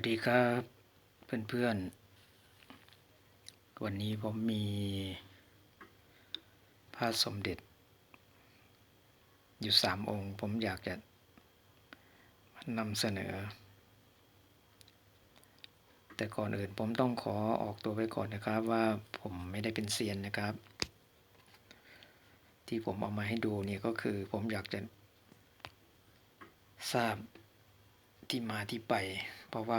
วัสดีครับเพื่อนๆ วันนี้ผมมีพระสมเด็จ อยู่สามองค์ ผมอยากจะนำเสนอ แต่ก่อนอื่นผมต้องขอออกตัวไว้ก่อนนะครับว่าผมไม่ได้เป็นเซียนนะครับ ที่ผมเอามาให้ดูนี่ก็คือผมอยากจะทราบ ที่มาที่ไป เพราะว่า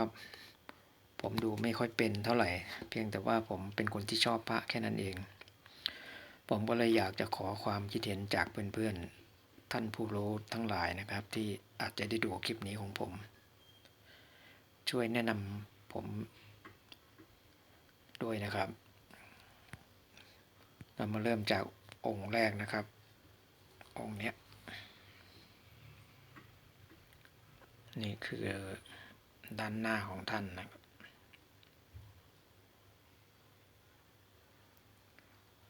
ผมดูไม่ค่อยเป็นเท่าไหร่ เพียงแต่ว่าผมเป็นคนที่ชอบพระแค่นั้นเอง ผมก็เลยอยากจะขอความคิดเห็นจากเพื่อนๆ ท่านผู้รู้ทั้งหลายนะครับ ที่อาจจะได้ดูคลิปนี้ของผม ช่วยแนะนำผมด้วยนะครับเรามาเริ่มจากองค์แรกนะครับ องค์เนี้ย นี่คือด้านหน้าของท่านนะครับ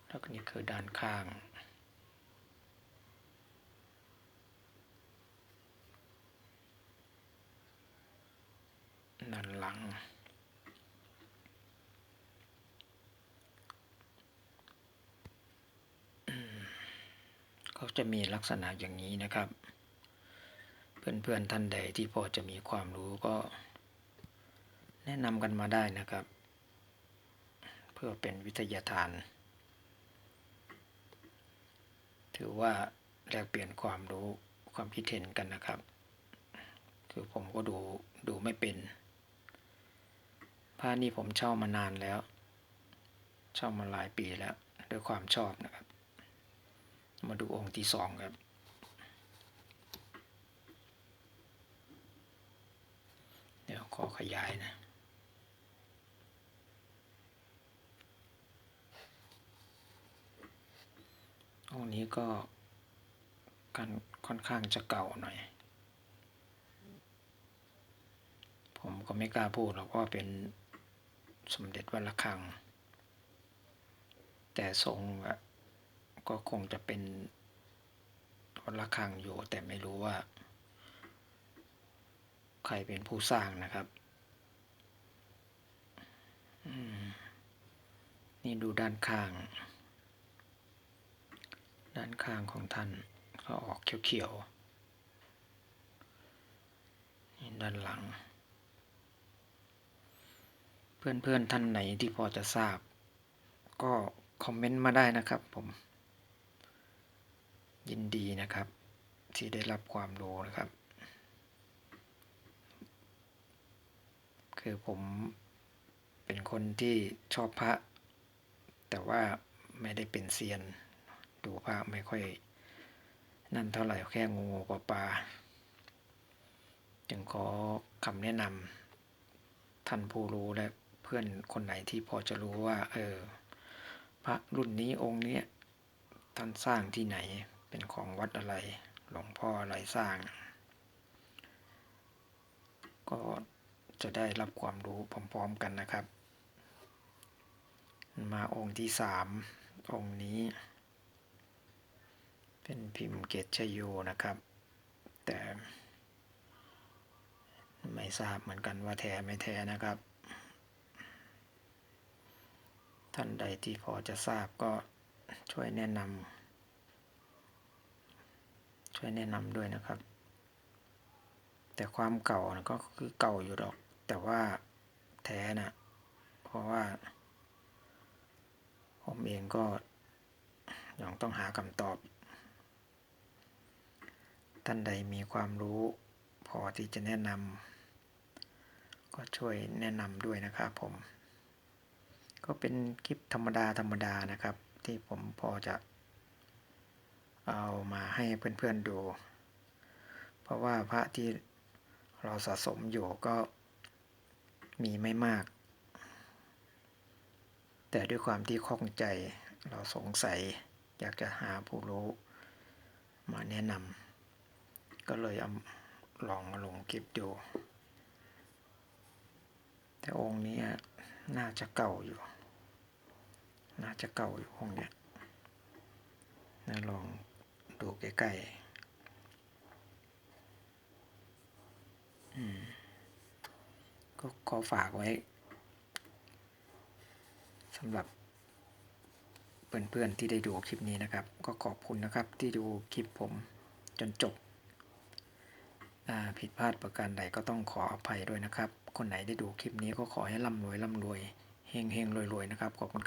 แล้วนี่คือด้านข้าง ด้านหลัง ก็จะมีลักษณะอย่างนี้นะครับ เพื่อนๆท่านใดที่พอจะมีความรู้ก็ แนะนำกันมาได้นะครับ เพื่อเป็นวิทยาทาน ถือว่าแลกเปลี่ยนความรู้ความคิดเห็นกันนะครับ คือผมก็ดูดูไม่เป็น ผ้านี่ผมเช่ามานานแล้ว เช่ามาหลายปีแล้ว ด้วยความชอบนะครับ มาดูองค์ที่สองครับ เดี๋ยว ขอขยายนะองนี้ก็กันค่อนข้างจะเก่าหน่อย ผมก็ไม่กล้าพูดหรอกว่าเป็นสมเด็จวัดระฆัง แต่ทรงก็คงจะเป็นวัดระฆังอยู่แต่ไม่รู้ว่า ครเป็นผู้สร้างนะครับ นี่ดูด้านข้าง ด้านข้างของท่าน ก็ออกเขียวๆ นี่ด้านหลัง เพื่อนๆท่านไหนที่พอจะทราบ ก็คอมเมนต์มาได้นะครับผม ยินดีนะครับ ที่ได้รับความรู้นะครับ คือผมเป็นคนที่ชอบพระ แต่ว่าไม่ได้เป็นเซียน ดูพระไม่ค่อย นั่นเท่าไหร่แค่งูงูปลาปลาจึงขอคำแนะนำท่านผู้รู้และเพื่อนคนไหนที่พอจะรู้ว่า เออ พระรุ่นนี้องค์นี้ท่านสร้างที่ไหนเป็นของวัดอะไร หลวงพ่ออะไรสร้าง ก็ จะได้รับความรู้พร้อมๆกันนะครับ มาองค์ที่สามองค์นี้ เป็นพิมพ์เกตชโยนะครับ แต่ ไม่ทราบเหมือนกันว่าแท้ไม่แท้นะครับ ท่านใดที่พอจะทราบก็ช่วยแนะนำช่วยแนะนำด้วยนะครับ แต่ความเก่านะก็คือเก่าอยู่ดอก แต่ว่าแท้นะเพราะว่า ผมเองก็ยังต้องหาคำตอบ ท่านใดมีความรู้พอที่จะแนะนำก็ช่วยแนะนำด้วยนะครับผม ก็เป็นคลิปธรรมดาธรรมดานะครับ ที่ผมพอจะเอามาให้เพื่อนๆดู เพราะว่าพระที่เราสะสมอยู่ก็ มีไม่มาก แต่ด้วยความที่ข้องใจเราสงสัยอยากจะหาผู้รู้มาแนะนำก็เลยเอาลองมาลงคลิปดู แต่องค์นี้น่าจะเก่าอยู่ น่าจะเก่าอยู่องค์เนี้ยนะลองดูใกล้ๆอืม ก็ขอฝากไว้สำหรับเพื่อนๆที่ได้ดูคลิปนี้นะครับ ก็ขอบคุณนะครับที่ดูคลิปผมจนจบผิดพลาดประการใดก็ต้องขออภัยด้วยนะครับ คนไหนได้ดูคลิปนี้ก็ขอให้ร่ำรวยร่ำรวยเฮงเฮงรวยรวยๆนะครับขอบคุณ